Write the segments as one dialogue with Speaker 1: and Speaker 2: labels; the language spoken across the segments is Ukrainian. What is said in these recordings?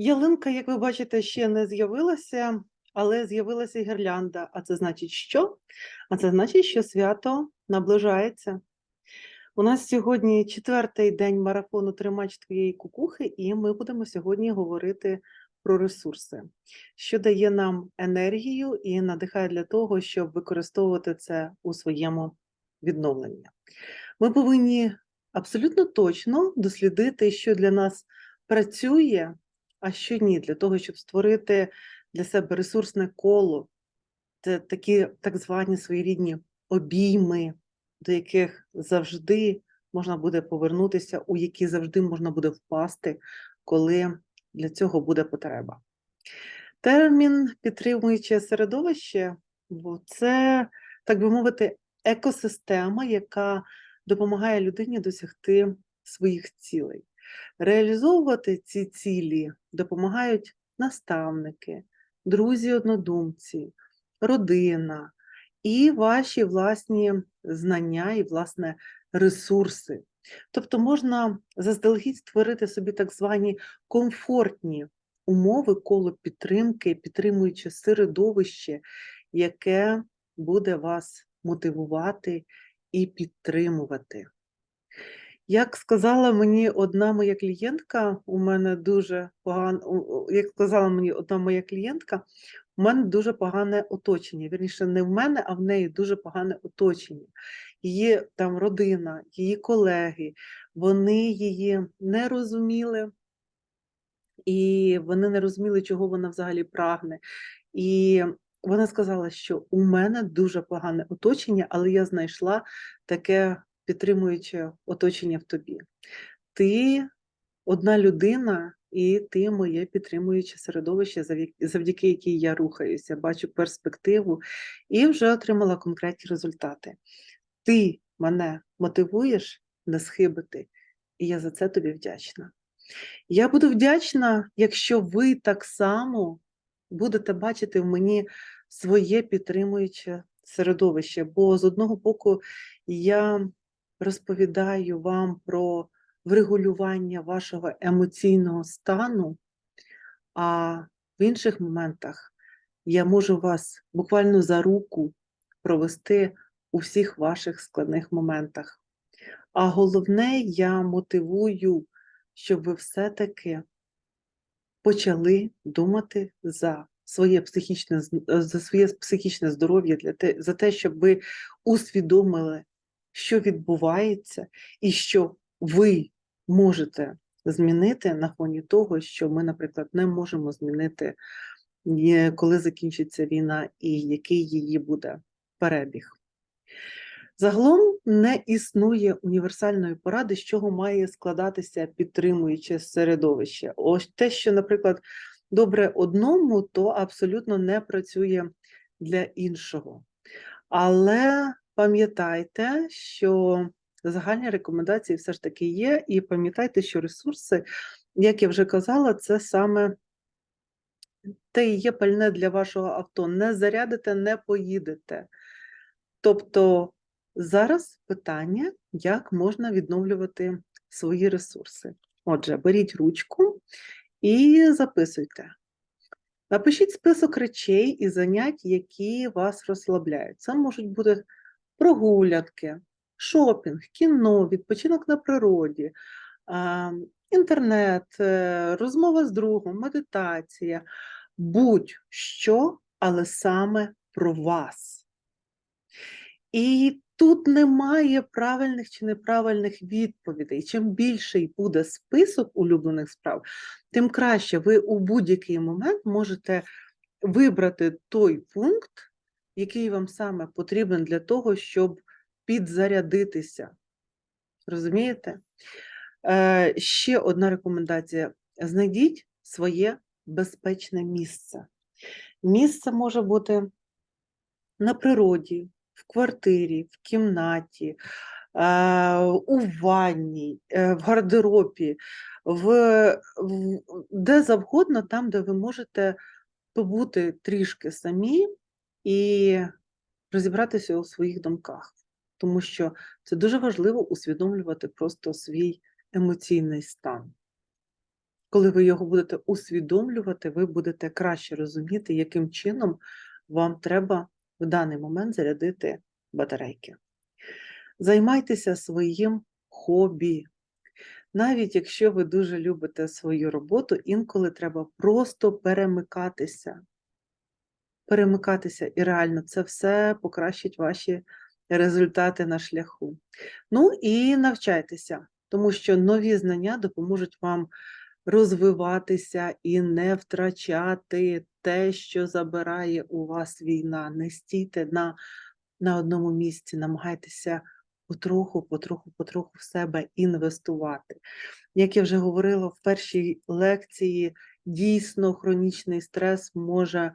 Speaker 1: Ялинка, як ви бачите, ще не з'явилася, але з'явилася гірлянда. А це значить що? А це значить, що свято наближається. У нас сьогодні четвертий день марафону Тримач твоєї кукухи, і ми будемо сьогодні говорити про ресурси, що дає нам енергію і надихає для того, щоб використовувати це у своєму відновленні. Ми повинні абсолютно точно дослідити, що для нас працює, а що ні, для того, щоб створити для себе ресурсне коло, це такі так звані своєрідні обійми, до яких завжди можна буде повернутися, у які завжди можна буде впасти, коли для цього буде потреба. Термін підтримуюче середовище, бо це, так би мовити, екосистема, яка допомагає людині досягти своїх цілей. Реалізовувати ці цілі допомагають наставники, друзі-однодумці, родина і ваші власні знання і власне ресурси. Тобто можна заздалегідь створити собі так звані комфортні умови коло підтримки, підтримуючи середовище, яке буде вас мотивувати і підтримувати. Як сказала мені одна моя клієнтка, у мене дуже погано, як сказала мені одна моя клієнтка, у мене дуже погане оточення. Вірніше, не в мене, а в неї дуже погане оточення. Її там родина, її колеги, вони її не розуміли, і вони не розуміли, чого вона взагалі прагне. І вона сказала, що у мене дуже погане оточення, але я знайшла таке підтримуюче оточення в тобі. Ти одна людина, і ти моє підтримуюче середовище, завдяки якій я рухаюся, бачу перспективу і вже отримала конкретні результати. Ти мене мотивуєш не схибити, і я за це тобі вдячна. Я буду вдячна, якщо ви так само будете бачити в мені своє підтримуюче середовище, бо з одного боку я розповідаю вам про врегулювання вашого емоційного стану, а в інших моментах я можу вас буквально за руку провести у всіх ваших складних моментах. А головне, я мотивую, щоб ви все-таки почали думати за своє психічне за своє психічне здоров'я, для те, за те, щоб ви усвідомили, що відбувається, і що ви можете змінити на фоні того, що ми, наприклад, не можемо змінити, коли закінчиться війна, і який її буде перебіг. Загалом не існує універсальної поради, з чого має складатися підтримуюче середовище. Ось те, що, наприклад, добре одному, то абсолютно не працює для іншого. Але пам'ятайте, що загальні рекомендації все ж таки є, і пам'ятайте, що ресурси, як я вже казала, це саме те і є пальне для вашого авто. Не зарядите, не поїдете. Тобто зараз питання, як можна відновлювати свої ресурси. Отже, беріть ручку і записуйте. Напишіть список речей і занять, які вас розслабляють. Це можуть бути прогулянки, шопінг, кіно, відпочинок на природі, інтернет, е, розмова з другом, медитація, будь-що, але саме про вас. І тут немає правильних чи неправильних відповідей. Чим більший буде список улюблених справ, тим краще ви у будь-який момент можете вибрати той пункт, який вам саме потрібен для того, щоб підзарядитися. Розумієте? Е, Ще одна рекомендація: знайдіть своє безпечне місце. Місце може бути на природі, в квартирі, в кімнаті, е, у ванні, е, в гардеробі, в, в, де завгодно, там, де ви можете побути трішки самі і розібратися у своїх думках. Тому що це дуже важливо усвідомлювати просто свій емоційний стан. Коли ви його будете усвідомлювати, ви будете краще розуміти, яким чином вам треба в даний момент зарядити батарейки. Займайтеся своїм хобі. Навіть якщо ви дуже любите свою роботу, інколи треба просто перемикатися. Перемикатися, і реально це все покращить ваші результати на шляху. Ну і навчайтеся, тому що нові знання допоможуть вам розвиватися і не втрачати те, що забирає у вас війна. Не стійте на, на одному місці, намагайтеся потроху, потроху, потроху в себе інвестувати. Як я вже говорила в першій лекції, дійсно хронічний стрес може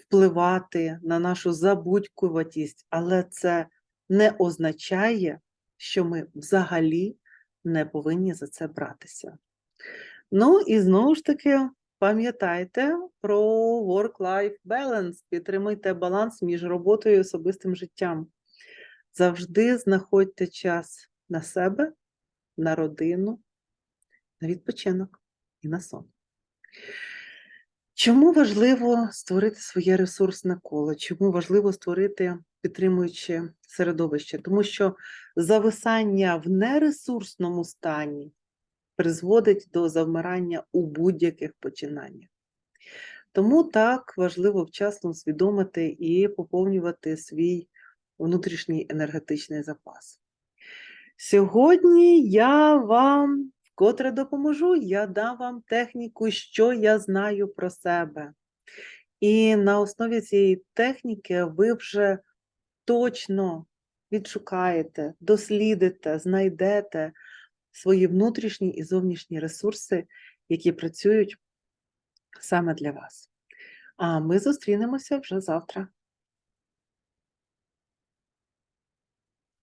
Speaker 1: впливати на нашу забудькуватість, але це не означає, що ми взагалі не повинні за це братися. Ну і знову ж таки, пам'ятайте про work-life balance, підтримуйте баланс між роботою і особистим життям. Завжди знаходьте час на себе, на родину, на відпочинок і на сон. Чому важливо створити своє ресурсне коло? Чому важливо створити підтримуюче середовище? Тому що зависання в нересурсному стані призводить до завмирання у будь-яких починаннях. Тому так важливо вчасно усвідомити і поповнювати свій внутрішній енергетичний запас. Сьогодні я вам вкотре допоможу, я дам вам техніку, що я знаю про себе. І на основі цієї техніки ви вже точно відшукаєте, дослідите, знайдете свої внутрішні і зовнішні ресурси, які працюють саме для вас. А ми зустрінемося вже завтра.